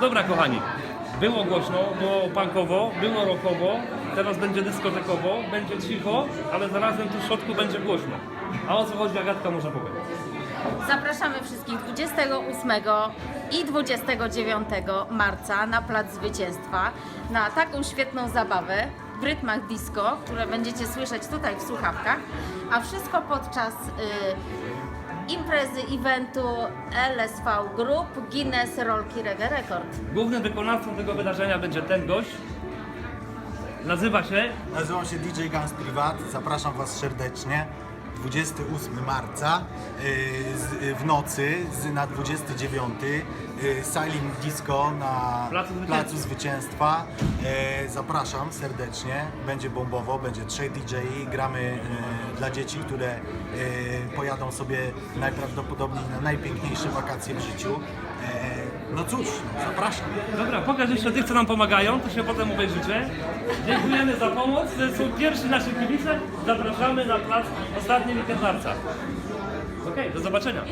Dobra, kochani, było głośno, było punkowo, było rockowo, teraz będzie dyskotekowo, będzie cicho, ale zarazem tu w środku będzie głośno. A o co chodzi, Agatka może powie. Zapraszamy wszystkich 28 i 29 marca na Plac Zwycięstwa na taką świetną zabawę w rytmach disco, które będziecie słyszeć tutaj w słuchawkach, a wszystko podczas y, imprezy, eventu LSV Group Guinness Rolki Reggae Record. Głównym wykonawcą tego wydarzenia będzie ten gość. Nazywa się Nazywam się DJ Guns Privat, zapraszam Was serdecznie. 28 marca yy, z, yy, w nocy z, na 29 yy, Silent Disco na Placu Zwycięstwa. Placu Zwycięstwa. Yy, zapraszam serdecznie, będzie bombowo, będzie trzech DJ, gramy yy, dla dzieci, które yy, pojadą sobie najprawdopodobniej na najpiękniejsze wakacje w życiu. No cóż, no, zapraszam. Dobra, pokaż jeszcze tych, co nam pomagają, to się potem obejrzycie. Dziękujemy za pomoc. To są pierwsi nasi kibice. Zapraszamy na plac ostatni weekend marca. Okej, do zobaczenia.